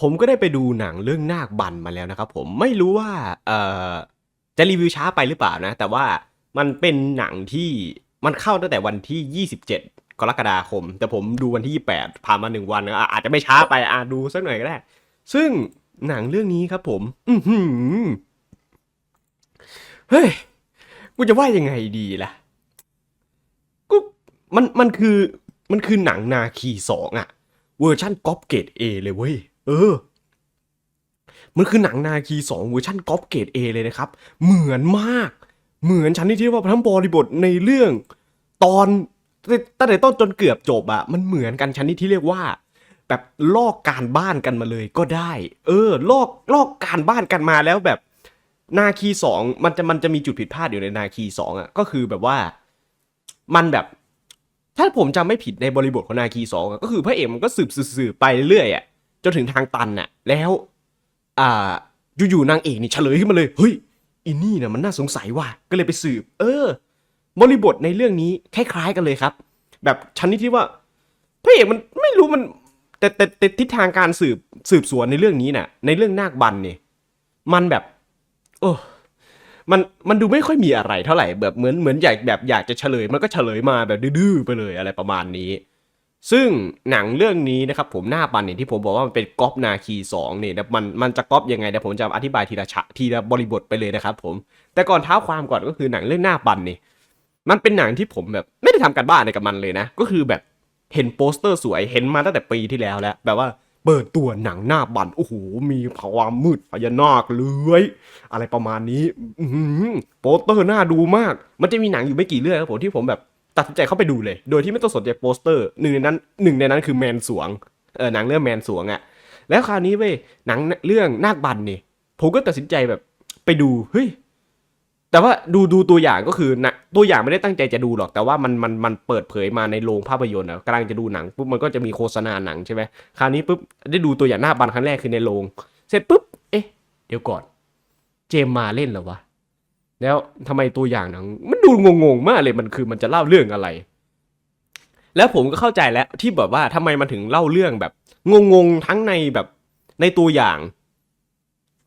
ผมก็ได้ไปดูหนังเรื่องนาคบันมาแล้วนะครับผมไม่รู้ว่าเอ่อจะรีวิวช้าไปหรือเปล่านะ แต่ว่ามันเป็นหนังที่มันเข้าตั้งแต่วันที่ 27 กรกฎาคม แต่ผมดูวันที่ 28 ผ่านมาหนึ่งวันอาจจะไม่ช้าไปอะดูสักหน่อยก็ได้ ซึ่งหนังเรื่องนี้ครับผม อืเฮ้ย กูจะว่ายังไงดีล่ะ กู มัน มันคือ มันคือหนังนาคีสองอะเวอร์ชั่นก๊อปเกรดเอเลยเว้ย เออ มันคือหนังนาคีสองเวอร์ชันก๊อปเกรดเอเลยนะครับ เหมือนมาก เหมือนฉันที่ที่ว่าทั้งบริบทในเรื่อง ตอนตั้งแต่ต้นจนเกือบจบอะมันเหมือนกันชั้นที่ที่เรียกว่า แบบลอกการบ้านกันมาเลยก็ได้ เออ ลอกลอกการบ้านกันมาแล้วแบบ นาคีสองมันจะมันจะมีจุดผิดพลาดอยู่ในนาคีสองอะก็คือแบบว่า มันแบบ ถ้าผมจำไม่ผิดในบริบทของนาคีสองก็คือพระเอกมันก็สืบสืบไปเรื่อยอะ จนถึงทางตันอะแล้ว อ่า อยู่ๆนางเอกนี่เฉลยขึ้นมาเลย เฮ้ยอินนี่เนี่ยมันน่าสงสัยว่ะ ก็เลยไปสืบ เออบริบทในเรื่องนี้คล้ายๆกันเลยครับ แบบชั้นนี้ที่ว่าพระเอกมันไม่รู้มัน แต่แต่แต่ทิศทางการสืบสืบสวนในเรื่องนี้น่ะ ในเรื่องนาคบันเนี่ยมันแบบ โอ้มันมันดูไม่ค่อยมีอะไรเท่าไหร่แบบเหมือนเหมือนอยากแบบอยากจะเฉลยมันก็เฉลยมาแบบดื้อๆไปเลยอะไรประมาณนี้ ซึ่งหนังเรื่องนี้นะครับผมหน้าปันเนี่ยที่ผมบอกว่ามันเป็นก๊อปนาคีสองเนี่ยมันมันจะก๊อปยังไงเดี๋ยวผมจะอธิบายทีละฉะทีละบริบทไปเลยนะครับผมแต่ก่อนเท้าความก่อนก็คือหนังเรื่องหน้าปันนี่มันเป็นหนังที่ผมแบบไม่ได้ทำการบ้านอะไรกับมันเลยนะ ก็คือแบบเห็นโปสเตอร์สวยเห็นมาตั้งแต่ปีที่แล้วแล้ว แบบว่าเปิดตัวหนังหน้าบันโอ้โหมีความมืดพญานาคเลื้อยอะไรประมาณนี้โปสเตอร์น่าดูมาก มันจะมีหนังอยู่ไม่กี่เรื่องครับผมที่ผมแบบ ตัดสินใจเข้าไปดูเลย โดยที่ไม่ต้องสนใจโปสเตอร์หนึ่งในนั้นหนึ่งในนั้นคือแมนสวงเออหนังเรื่องแมนสวงอะแล้วคราวนี้เว้ยหนังเรื่องนาคบันนี่ผมก็ตัดสินใจแบบไปดูเฮ้ยแต่ว่าดูดูตัวอย่างก็คือนะตัวอย่างไม่ได้ตั้งใจจะดูหรอกแต่ว่ามันมันมันเปิดเผยมาในโรงภาพยนตร์อะกำลังจะดูหนังปุ๊บมันก็จะมีโฆษณาหนังใช่ไหมคราวนี้ปุ๊บได้ดูตัวอย่างหน้าบันครั้งแรกคือในโรงเสร็จปุ๊บเอ๊ะเดี๋ยวก่อน เจมมาเล่นเหรอวะ แล้วทำไมตัวอย่างหนังมันดูงงๆมากเลยมันคือมันจะเล่าเรื่องอะไร แล้วผมก็เข้าใจแล้วที่แบบว่าทำไมมันถึงเล่าเรื่องแบบงงๆทั้งในแบบในตัวอย่าง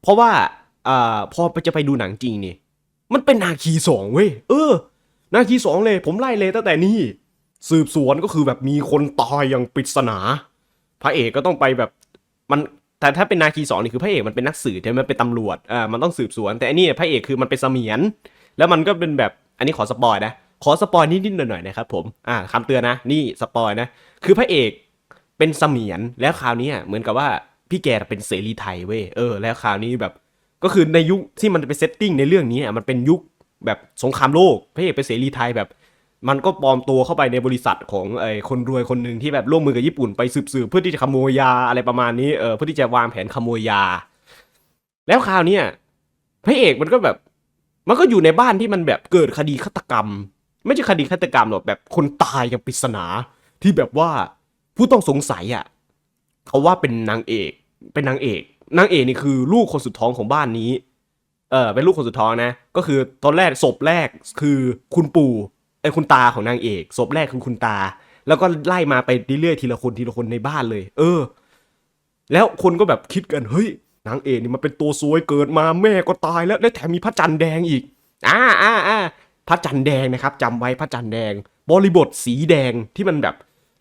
เพราะว่าอ่าพอจะไปดูหนังจริงนี่ มันเป็นนาคีสองเว้ยเออ นาคีสองเลย ผมไล่เลยตั้งแต่นี่สืบสวนก็คือแบบมีคนตายอย่างปริศนา พระเอกก็ต้องไปแบบมัน แต่ถ้าเป็นนาคีสองนี่คือพระเอกมันเป็นนักสืบใช่ไหมมันเป็นตำรวจอ่ามันต้องสืบสวน แต่อันนี้พระเอกคือมันเป็นเสมียน แล้วมันก็เป็นแบบอันนี้ขอสปอยนะขอสปอยนิดๆหน่อยๆนะครับผมอ่าคำเตือนนะนี่สปอยนะคือพระเอกเป็นเสมียนแล้วคราวนี้เหมือนกับว่าพี่แกเป็นเสรีไทยเว้ยเออแล้วคราวนี้แบบก็คือในยุคที่มันเป็นเซตติ้งในเรื่องนี้เนี่ยมันเป็นยุคแบบสงครามโลกพระเอกเป็นเสรีไทยแบบ มันก็ปลอมตัวเข้าไปในบริษัทของไอ้คนรวยคนหนึ่งที่แบบร่วมมือกับญี่ปุ่นไปสืบๆเพื่อที่จะขโมยยาอะไรประมาณนี้เออเพื่อที่จะวางแผนขโมยยา แล้วคราวเนี้ยพระเอกมันก็แบบ มันก็อยู่ในบ้านที่มันแบบเกิดคดีฆาตกรรม ไม่ใช่คดีฆาตกรรมหรอกแบบคนตายอย่างปริศนา ที่แบบว่าผู้ต้องสงสัยอะเขาว่าเป็นนางเอก เป็นนางเอกนางเอกนี่คือลูกคนสุดท้องของบ้านนี้ เออเป็นลูกคนสุดท้องนะ ก็คือตอนแรกศพแรกคือคุณปู่ ไอ้คุณตาของนางเอกศพแรกคือคุณตา แล้วก็ไล่มาไปเรื่อยๆทีละคนทีละคนในบ้านเลย เออ แล้วคนก็แบบคิดกันเฮ้ยนางเอกนี่มันเป็นตัวซวยเกิดมาแม่ก็ตายแล้วและแถมมีพระจันทร์แดงอีกอ่าอ่าอ่าพระจันทร์แดงนะครับจำไว้พระจันทร์แดง บริบทสีแดงที่มันแบบ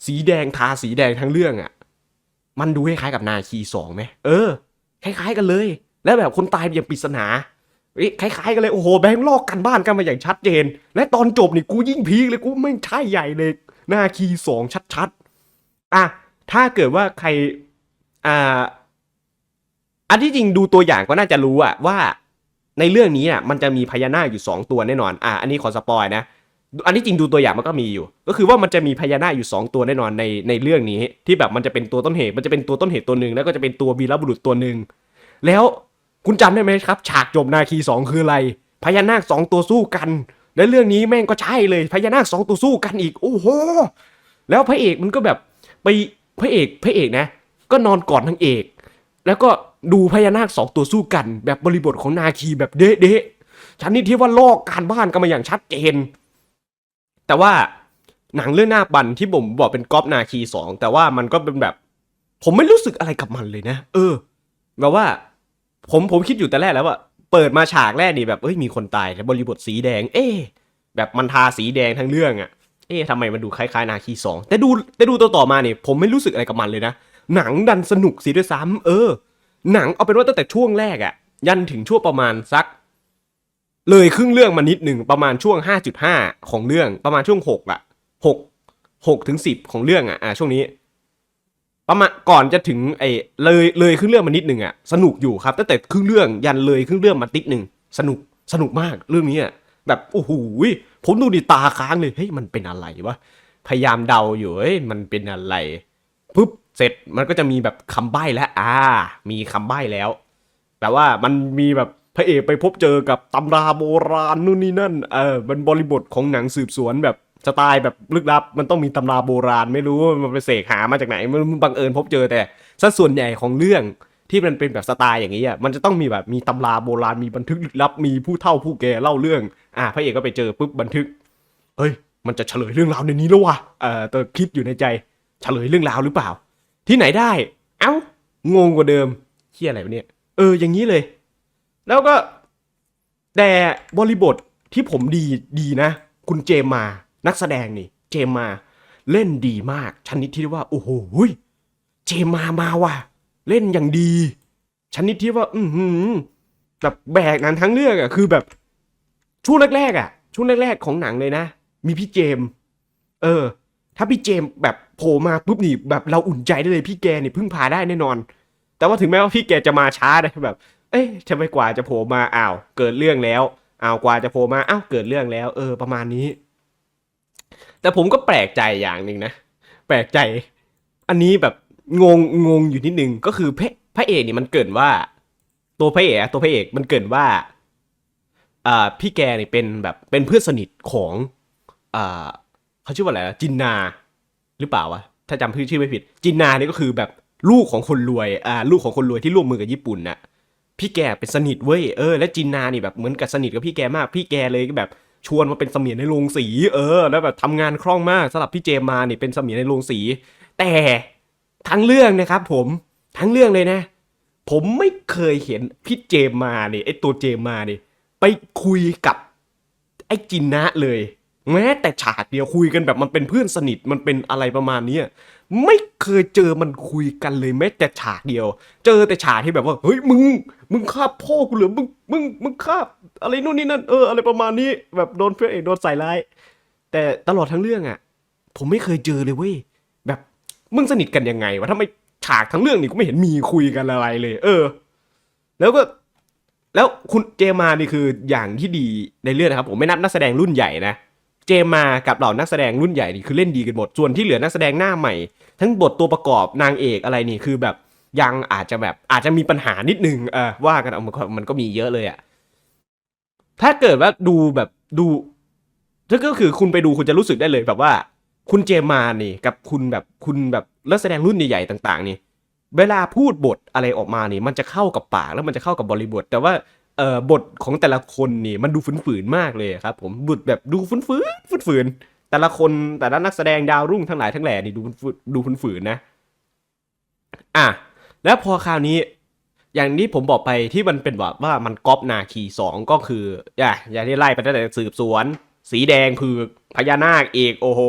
สีแดงทาสีแดงทั้งเรื่องอะ่ะ มันดูคล้ายๆกับนาคีสองไหมเออคล้ายๆกันเลย แล้วแบบคนตายอย่างปริศนา คล้ายๆกันเลยโอ้โหแบงค์ลอกกันบ้านกันมาอย่างชัดเจน และตอนจบนี่กูยิ่งพีคเลยกูไม่ใช่ใหญ่เลยหน้าคีสองชัดๆอะถ้าเกิดว่าใครอ่าอันที่จริงดูตัวอย่างก็น่าจะรู้อะว่าในเรื่องนี้อะมันจะมีพญานาคอยู่สองตัวแน่นอน อะอันนี้ขอสปอยนะ อันที่จริงดูตัวอย่างมันก็มีอยู่ ก็คือว่ามันจะมีพญานาคอยู่ 2 ตัวแน่นอนในในเรื่องนี้ ที่แบบมันจะเป็นตัวต้นเหตุ มันจะเป็นตัวต้นเหตุตัวหนึ่งแล้วก็จะเป็นตัววีรบุรุษตัวหนึ่งแล้ว คุณจำได้ไหมครับ ฉากจบนาคีสองคืออะไร พญานาคสองตัวสู้กัน และเรื่องนี้แม่งก็ใช่เลย พญานาคสองตัวสู้กันอีก โอ้โห แล้วพระเอกมันก็แบบไปพระเอกพระเอกนะ ก็นอนกอดนางเอก แล้วก็ดูพญานาคสองตัวสู้กัน แบบบริบทของนาคีแบบเด๊ะๆฉันนี่ที่ว่าลอกการบ้านกันมาอย่างชัดเจน แต่ว่าหนังเรื่องหน้าบันที่ผมบอกเป็นก๊อปนาคีสองแต่ว่ามันก็เป็นแบบ ผมไม่รู้สึกอะไรกับมันเลยนะ เออแบบว่า ผมผมคิดอยู่แต่แรกแล้วว่าเปิดมาฉากแรกนี่แบบเอ้ยมีคนตายแล้วบริบทสีแดง เอ๊ะแบบมันทาสีแดงทั้งเรื่องอะ่ะ เอ๊ะทำไมมันดูคล้ายๆนาคีสองแต่ดูแต่ดูตัวต่อมาเนี่ยผมไม่รู้สึกอะไรกับมันเลยนะหนังดันสนุกสิด้วยซ้ำเออ หนังเอาเป็นว่าตั้งแต่ช่วงแรกอะ่ะ ยันถึงช่วงประมาณสัก เลยครึ่งเรื่องมานิดหนึ่งประมาณช่วง 5.5 ของเรื่องประมาณช่วง6อะ6 6ถึง10 ของเรื่องอะอ่าช่วงนี้ ประมาณก่อนจะถึงไอ้เลยเลยครึ่งเรื่องมานิดหนึ่งอะสนุกอยู่ครับตั้งแต่ครึ่งเรื่องยันเลยครึ่งเรื่องมาติดหนึ่งสนุกสนุกมากเรื่องนี้อะแบบโอ้โหผมดูดิตาค้างเลยเฮ้ยมันเป็นอะไรวะพยายามเดาอยู่เฮ้ยมันเป็นอะไรปุ๊บเสร็จมันก็จะมีแบบคำใบ้แล้วอ่า มีคำใบ้แล้วแต่ว่ามันมีแบบพระเอกไปพบเจอกับตำราโบราณนู่นนี่นั่นเออมันบริบทของหนังสืบสวนแบบ สไตล์แบบลึกลับ มันต้องมีตำราโบราณ ไม่รู้มันไปเสกหามาจากไหนมันบังเอิญพบเจอแต่สัดส่วนใหญ่ของเรื่องที่มันเป็นแบบสไตล์อย่างนี้อะมันจะต้องมีแบบมีตำราโบราณมีบันทึกลึกลับ มีผู้เฒ่าผู้แก่เล่าเรื่อง อ่าพระเอกก็ไปเจอปุ๊บบันทึกเฮ้ย มันจะเฉลยเรื่องราวในนี้แล้ววะเออแต่คิดอยู่ในใจเฉลยเรื่องราวหรือเปล่า ที่ไหนได้ เอ้างงกว่าเดิมเฮียอะไรวะเนี่ยเอออย่างนี้เลย แล้วก็แต่บริบทที่ผมดีดีนะ คุณเจมมา นักแสดงนี่เจมมาเล่นดีมาก ชนิดที่ว่า โอ้โหเจมมามาว่ะ เล่นอย่างดี ชนิดที่ว่า อือหือแบบแบกหนังทั้งเรื่องอะคือแบบช่วงแรกๆอะช่วงแรกๆของหนังเลยนะ มีพี่เจม เออ ถ้าพี่เจมแบบโผล่มาปุ๊บนี่แบบเราอุ่นใจได้เลยพี่แกนี่พึ่งพาได้แน่นอน แต่ว่าถึงแม้ว่าพี่แกจะมาช้านะแบบ เอ๊ะทำไมกว่าจะโผล่มาอ้าว เกิดเรื่องแล้วอ้าวกว่าจะโผล่มาอ้าวเกิดเรื่องแล้ว เออ ประมาณนี้ แต่ผมก็แปลกใจอย่างหนึ่งนะ แปลกใจ อันนี้แบบงงงงอยู่นิดนึงก็คือพระพระเอกนี่มันเกินว่า ตัวพระเอกตัวพระเอกมันเกินว่าอ่าพี่แกนี่เป็นแบบเป็นเพื่อนสนิทของอ่าเขาชื่อว่าอะไรนะจินนา หรือเปล่าวะถ้าจำชื่อไม่ผิด จินนานี่ก็คือแบบลูกของคนรวยอ่าลูกของคนรวยที่ร่วมมือกับญี่ปุ่นน่ะพี่แกเป็นสนิทเว้ยเออและจินนานี่แบบเหมือนกับสนิทกับพี่แกมากพี่แกเลยก็แบบ ชวนมาเป็นเสมียนในโรงสี เออ แล้วแบบทำงานคล่องมากสำหรับพี่เจมมานี่ยเป็นเสมียนในโรงสี แต่ทั้งเรื่องนะครับผมทั้งเรื่องเลยนะ ผมไม่เคยเห็นพี่เจมมาเนี่ยไอตัวเจมมาเนี่ยไปคุยกับไอจินนะเลย แม้แต่ฉากเดียวคุยกันแบบมันเป็นเพื่อนสนิทมันเป็นอะไรประมาณเนี้ไม่ เคยเจอมันคุยกันเลยแม้แต่ฉากเดียว เจอแต่ฉากที่แบบว่า เฮ้ยมึง มึงฆ่าพ่อกูเหรือมึงมึงมึงฆ่าอะไรนู่นนี่นั่นเอออะไรประมาณนี้แบบโดนเพื่อนเอกโดนใส่ร้าย แต่ตลอดทั้งเรื่องอะ ผมไม่เคยเจอเลยเว้ยแบบมึงสนิทกันยังไงวะทำไมฉากทั้งเรื่องนี่กูไม่เห็นมีคุยกันอะไรเลย เออ แล้วก็แล้วคุณเจมานี่คืออย่างที่ดีในเรื่องนะครับ ผมไม่นับนักแสดงรุ่นใหญ่นะเจมากับเหล่านักแสดงรุ่นใหญ่นี่คือเล่นดีกันหมดส่วนที่เหลือนักแสดงหน้าใหม่ ทั้งบทตัวประกอบนางเอกอะไรนี่คือแบบยังอาจจะแบบอาจจะมีปัญหานิดนึงเออว่ากันเอามันก็มันก็มีเยอะเลยอะถ้าเกิดว่าดูแบบดูถ้าก็คือคุณไปดูคุณจะรู้สึกได้เลยแบบว่า คุณเจมานี่กับคุณแบบคุณแบบนักแสดงรุ่นใหญ่ๆต่าง ๆ นี่ เวลาพูดบทอะไรออกมานี่ มันจะเข้ากับปากแล้วมันจะเข้ากับบริบท แต่ว่าเอ่อบทของแต่ละคนนี่มันดูฝืนๆมากเลยครับ ผมบทแบบดูฝืนๆฝืนๆ แต่ละคนแต่ละนักแสดงดาวรุ่งทั้งหลายทั้งแหล่นี่ดูฝืนๆดูฝืนๆนะ อะ แล้วพอคราวนี้ อย่างที่ผมบอกไปที่มันเป็นแบบว่ามันก๊อปนาคีสองก็คืออย่าอย่างที่ไล่ไปตั้งแต่สืบสวน สีแดงผือกพญานาคเอกโอโห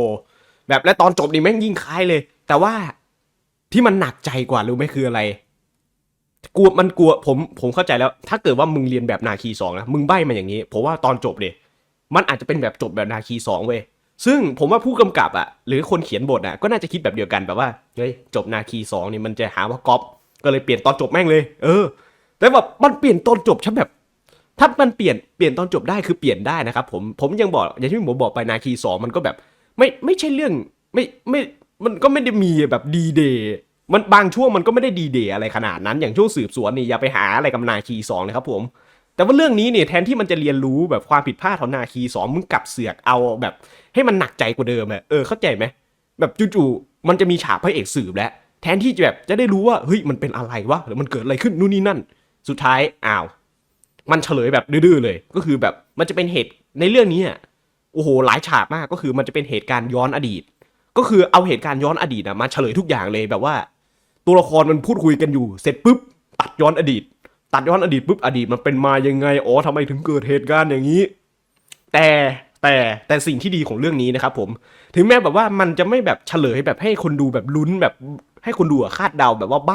แบบและตอนจบนี่แม่งยิ่งคล้ายเลย แต่ว่าที่มันหนักใจกว่ารู้ไหมคืออะไรกลัวมันกลัวผมผมเข้าใจแล้ว ถ้าเกิดว่ามึงเรียนแบบนาคีสองนะมึงใบ้มาอย่างนี้ผมว่าตอนจบเนี่ยมันอาจจะเป็นแบบจบแบบนาคีสองเว้ย ซึ่งผมว่าผู้กำกับอะหรือคนเขียนบทอะก็น่าจะคิดแบบเดียวกันแบบว่าเฮ้ยจบนาคีสองนี่มันจะหาว่าก๊อปก็เลยเปลี่ยนตอนจบแม่งเลย เออ แต่แบบมันเปลี่ยนตอนจบฉันแบบ ถ้ามันเปลี่ยนเปลี่ยนตอนจบได้คือเปลี่ยนได้นะครับผมผมยังบอกอย่างที่ผมบอกไปนาคีสองมันก็แบบ ไม่ไม่ใช่เรื่องไม่ไม่มันก็ไม่ได้มีแบบดีเดย์มันบางช่วงมันก็ไม่ได้ดีเดย์อะไรขนาดนั้นอย่างช่วงสืบสวนนี่อย่าไปหาอะไรกับนาคีสองเลยครับผม แต่ว่าเรื่องนี้เนี่ยแทนที่มันจะเรียนรู้แบบความผิดพลาดของนาคีสองมึงกลับเสือกเอาแบบ ให้มันหนักใจกว่าเดิมอะเออเข้าใจไหมแบบจู่ๆมันจะมีฉากพระเอกสืบแล้วแทนที่จะแบบจะได้รู้ว่าเฮ้ยมันเป็นอะไรวะหรือมันเกิดอะไรขึ้นนู่นนี่นั่น สุดท้ายอ้าว มันเฉลยแบบดื้อๆเลย ก็คือแบบมันจะเป็นเหตุในเรื่องนี้อะโอ้โหหลายฉากมากก็คือมันจะเป็นเหตุการณ์ย้อนอดีต ก็คือเอาเหตุการณ์ย้อนอดีตอะมาเฉลยทุกอย่างเลยแบบว่า ตัวละครมันพูดคุยกันอยู่ เสร็จปุ๊บตัดย้อนอดีต ตัดย้อนอดีตปุ๊บอดีตมันเป็นมายังไงอ๋อทำไมถึงเกิดเหตุการณ์อย่างนี้ แต่แต่แต่สิ่งที่ดีของเรื่องนี้นะครับผม ถึงแม้แบบว่ามันจะไม่แบบเฉลยแบบให้คนดูแบบลุ้นแบบให้คนดูคาดเดาแบบว่าใบ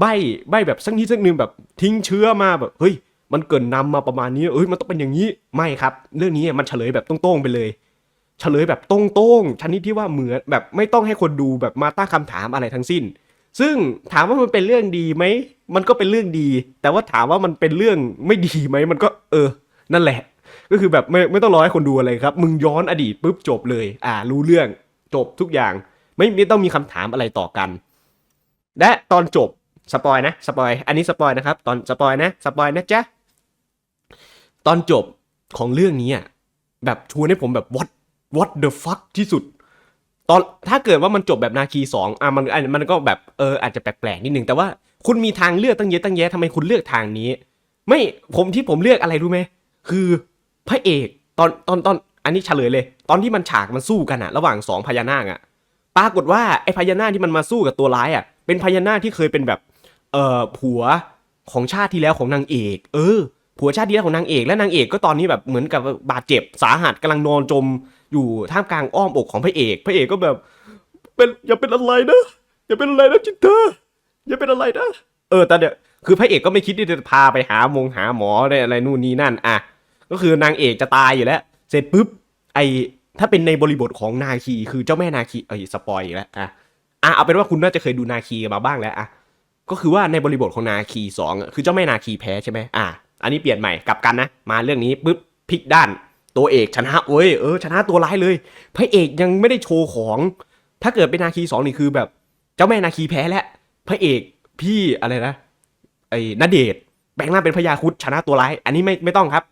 ใบใบแบบสักนิดสักนึงแบบทิ้งเชื้อมาแบบเฮ้ย มันเกินนำมาประมาณนี้เอ้ยมันต้องเป็นอย่างนี้ไม่ครับ เรื่องนี้มันเฉลยแบบตรงๆไปเลย เฉลยแบบตรงๆชนิดที่ว่าเหมือนแบบไม่ต้องให้คนดูแบบมาตั้งคำถามอะไรทั้งสิ้น ซึ่งถามว่ามันเป็นเรื่องดีไหม มันก็เป็นเรื่องดี แต่ว่าถามว่ามันเป็นเรื่องไม่ดีไหม มันก็เออ นั่นแหละ ก็คือแบบไม่ไม่ต้องรอให้คนดูอะไรครับ มึงย้อนอดีตปุ๊บจบเลย อ่า รู้เรื่องจบทุกอย่าง ไม่ไม่ต้องมีคำถามอะไรต่อกัน และตอนจบสปอยนะสปอย อันนี้สปอยนะครับ ตอนสปอยนะสปอยนะจ๊ะ ตอนจบของเรื่องนี้อะแบบชวนให้ผมแบบ what what the fuck ที่สุด ตอนถ้าเกิดว่ามันจบแบบนาคีสองอะมันมันก็แบบเอออาจจะแปลกๆนิดนึงแต่ว่าคุณมีทางเลือกตั้งเยอะตั้งแยะทำไมคุณเลือกทางนี้ ไม่ผมที่ผมเลือกอะไรรู้ไหมคือพระเอกตอนตอนตอนอันนี้เฉลยเลย ตอนที่มันฉากมันสู้กันอะระหว่างสองพญานาคอะปรากฏว่าไอ้พญานาคที่มันมาสู้กับตัวร้ายอะเป็นพญานาคที่เคยเป็นแบบเอ่อผัวของชาติที่แล้วของนางเอก เออผัวชาติที่แล้วของนางเอกและนางเอกก็ตอนนี้แบบเหมือนกับบาดเจ็บสาหัสกำลังนอนจม อยู่ท่ามกลางอ้อมอกของพระเอก พระเอกก็แบบ เป็นอย่าเป็นอะไรนะอย่าเป็นอะไรนะจิตเตอร์อย่าเป็นอะไรนะเออแต่เดี๋ยวคือพระเอกก็ไม่คิดที่จะพาไปหาหมงหาหมออะไรอะไรนู่นนี่นั่นอะก็คือนางเอกจะตายอยู่แล้ว เสร็จปุ๊บไอถ้าเป็นในบริบทของนาคีคือเจ้าแม่นาคีเอ้สปอยแล้วอะอะเอาเป็นว่าคุณน่าจะเคยดูนาคีกันมาบ้างแล้วอะก็คือว่าในบริบทของนาคีสองคือเจ้าแม่นาคีแพ้ใช่ไหมอะอันนี้เปลี่ยนใหม่กลับกันนะ มาเรื่องนี้ปุ๊บพลิกด้าน ตัวเอกชนะเว้ยเออชนะตัวร้ายเลย พระเอกยังไม่ได้โชว์ของ ถ้าเกิดเป็นนาคีสองนี่คือแบบ เจ้าแม่นาคีแพ้แล้วพระเอกพี่อะไรนะไอ้นเดชแปลงร่างเป็นพญาคุดชนะตัวร้าย อันนี้ไม่ไม่ต้องครับ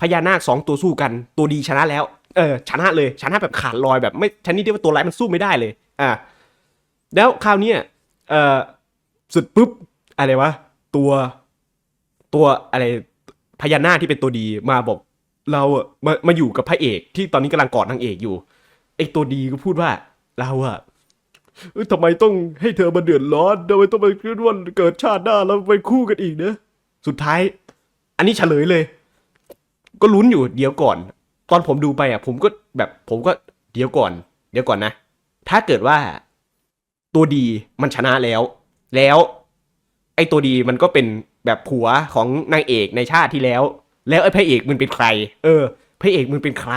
พญานาคสองตัวสู้กันตัวดีชนะแล้วเออชนะเลยชนะแบบขาดลอยแบบไม่ชนิดที่ว่าตัวร้ายมันสู้ไม่ได้เลยอะแล้วคราวเนี้ยเออสุดปุ๊บอะไรวะตัวตัวอะไรพญานาคที่เป็นตัวดีมาบอก เราอะมามาอยู่กับพระเอกที่ตอนนี้กำลังกอดนางเอกอยู่ไอตัวดีก็พูดว่า เราอะเอ้ยทำไมต้องให้เธอมาเดือดร้อนทำไมต้องไปคิดว่าเกิดชาติหน้าเราไปคู่กันอีกเนะสุดท้าย อันนี้เฉลยเลย ก็ลุ้นอยู่เดี๋ยวก่อน ตอนผมดูไปอะผมก็แบบ ผมก็เดี๋ยวก่อน เดี๋ยวก่อนนะ ถ้าเกิดว่า ตัวดีมันชนะแล้ว แล้ว ไอ้ตัวดีมันก็เป็นแบบผัวของนางเอกในชาติที่แล้ว แล้วไอ้พระเอกมึงเป็นใคร เออพระเอกมึงเป็นใคร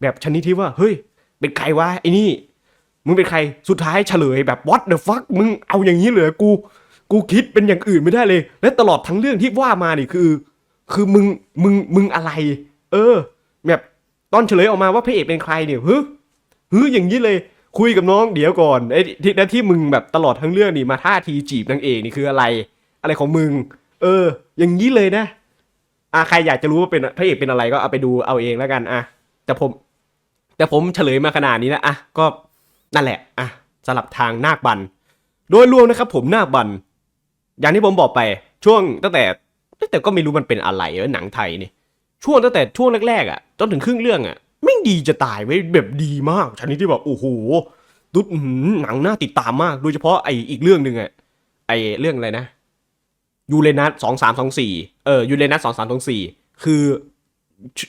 แบบชนิดที่ว่า เฮ้ย เป็นใครวะไอ้นี่ มึงเป็นใครสุดท้ายเฉลยแบบ what the fuck มึงเอาอย่างนี้เลยกู กูคิดเป็นอย่างอื่นไม่ได้เลย และตลอดทั้งเรื่องที่ว่ามานี่คือ คือมึงมึงมึงอะไร เออ แบบตอนเฉลยออกมาว่าพระเอกเป็นใครเนี่ยเฮ้ยเฮ้ยอย่างนี้เลย คุยกับน้องเดี๋ยวก่อนไอ้ที่แล้วที่มึงแบบตลอดทั้งเรื่องนี่มาท่าทีจีบนางเอกนี่คืออะไร อะไรของมึง เออ อย่างนี้เลยนะ อะใครอยากจะรู้ว่าเป็นพระเอกเป็นอะไรก็เอาไปดูเอาเองแล้วกันอะแต่ผม แต่ผมเฉลยมาขนาดนี้นะอะก็นั่นแหละอะสลับทางนาคบัน โดยรวมนะครับ ผมนาคบัน อย่างที่ผมบอกไปช่วงตั้งแต่ตั้งแต่ก็ไม่รู้มันเป็นอะไรเออหนังไทยนี่ช่วงตั้งแต่ช่วงแรกๆอะจนถึงครึ่งเรื่องอะไม่ดีจะตายไว้แบบดีมากชนิดที่แบบโอ้โหดุดอื้อหือหนังน่าติดตามมาก โดยเฉพาะไออีกเรื่องหนึ่งอะไอเรื่องอะไรนะ ยูเรนัสสองสามสองสี่เออยูเรนัสสองสามสองสี่คือ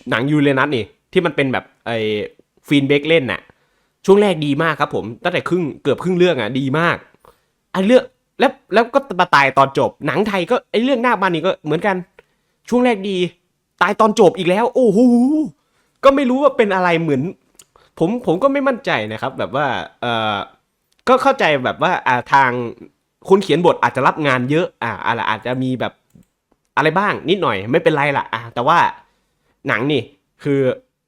หนังยูเรนัสนี่ที่มันเป็นแบบไอฟีนเบกเล่นน่ะ ช่วงแรกดีมากครับผม ตั้งแต่ครึ่งเกือบครึ่งเรื่องอะดีมากไอเรื่องแล้วแล้วก็มาตายตอนจบ หนังไทยก็ไอเรื่องหน้าบ้านนี่ก็เหมือนกัน ช่วงแรกดี ตายตอนจบอีกแล้ว โอ้โหก็ไม่รู้ว่าเป็นอะไรเหมือน ผมผมก็ไม่มั่นใจนะครับ แบบว่าเออก็เข้าใจแบบว่าอ่าทาง คนเขียนบทอาจจะรับงานเยอะอ่าอะไรอาจจะมีแบบอะไรบ้างนิดหน่อยไม่เป็นไรล่ะอ่าแต่ว่าหนังนี่คือ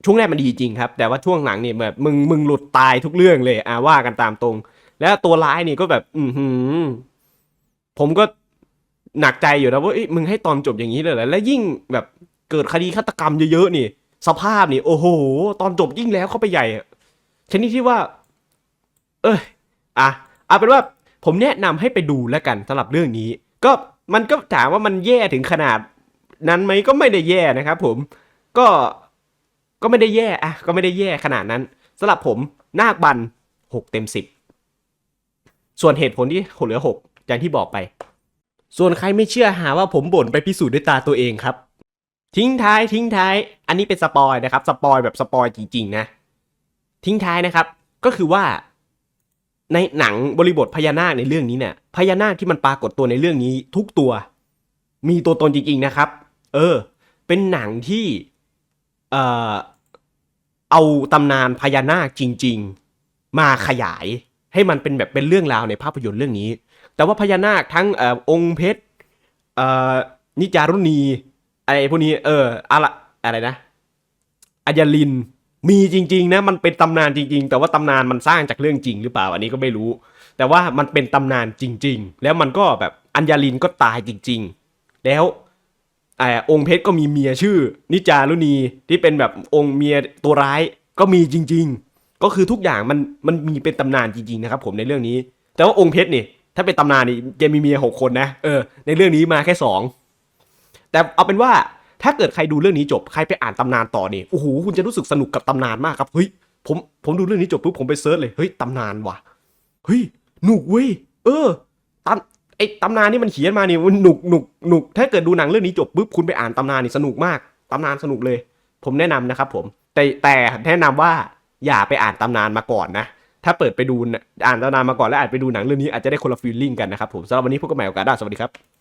ช่วงแรกมันดีจริงครับ แต่ว่าช่วงหลังนี่แบบมึงมึงหลุดตายทุกเรื่องเลยอ่าว่ากันตามตรง แล้วตัวร้ายนี่ก็แบบ อือหือผมก็หนักใจอยู่นะว่ามึงให้ตอนจบอย่างนี้เลยเหรอแล้วยิ่งแบบเกิดคดีฆาตกรรมเยอะๆนี่ สภาพนี่ โอ้โห ตอนจบยิ่งแล้วเข้าไปใหญ่ชนิดที่ว่า เอ้ยอะเอาเป็นว่า ผมแนะนำให้ไปดูแล้วกันสำหรับเรื่องนี้ ก็มันก็ถามว่ามันแย่ถึงขนาด นั้นไหมก็ไม่ได้แย่นะครับผมก็ก็ไม่ได้แย่อะก็ไม่ได้แย่ขนาดนั้นสำหรับผมนาคบันหกเต็มสิบส่วนเหตุผลที่หเหลือหกอย่างที่บอกไป ส่วนใครไม่เชื่อหาว่าผมบ่นไปพิสูจน์ด้วยตาตัวเองครับ ทิ้งท้ายทิ้งท้าย อันนี้เป็นสปอยนะครับสปอยแบบสปอยจริงๆนะ ทิ้งท้ายนะครับ ก็คือว่า ในหนังบริบทพญานาคในเรื่องนี้เนี่ยพญานาคที่มันปรากฏตัวในเรื่องนี้ทุกตัว มีตัวตนจริงๆนะครับ เออ เป็นหนังที่เอ่อเอาตำนานพญานาคจริง ๆ มาขยายให้มันเป็นแบบเป็นเรื่องราวในภาพยนตร์เรื่องนี้ แต่ว่าพญานาคทั้งเอ่อองค์เพชรเอ่อนิจารุณีอะไรพวกนี้เอออะไรอะไรนะอัญญลิน มีจริงๆนะมันเป็นตำนานจริง ๆ แต่ว่าตำนานมันสร้างจากเรื่องจริงหรือเปล่าอันนี้ก็ไม่รู้ แต่ว่ามันเป็นตำนานจริง ๆ แล้วมันก็แบบอัญญาลินก็ตายจริง ๆ แล้วเอ่อองค์เพชรก็มีเมียชื่อ นิจารุณีที่เป็นแบบองค์เมียตัวร้ายก็มีจริง ๆ ก็คือทุกอย่างมันมันมีเป็นตำนานจริงๆนะครับผมในเรื่องนี้ แต่ว่าองค์เพชรนี่ถ้าเป็นตำนานนี่จะมีเมียหกคนนะเออในเรื่องนี้มาแค่สองแต่เอาเป็นว่า ถ้าเกิดใครดูเรื่องนี้จบใครไปอ่านตำนานต่อนี่โอ้โหคุณจะรู้สึกสนุกกับตำนานมากครับเฮ้ยผมผมดูเรื่องนี้จบปุ๊บผมไปเซิร์ชเลยเฮ้ยตำนานว่ะเฮ้ยหนุกเว้ยเออตำไอ้ตำนานที่มันเขียนมานี่มันหนุกหนุกหนุกถ้าเกิดดูหนังเรื่องนี้จบปุ๊บคุณไปอ่านตำนานนี่สนุกมากตำนานสนุกเลย ผมแนะนำนะครับ ผม แต่แต่แนะนำว่าอย่าไปอ่านตำนานมาก่อนนะถ้าเปิดไปดูนะอ่านตำนานมาก่อนแล้วอาจไปดูหนังเรื่องนี้อาจจะได้คนละฟีลลิ่งกันนะครับผมสำหรับวันนี้พบกันใหม่โอกาสหน้าสวัสดีครับ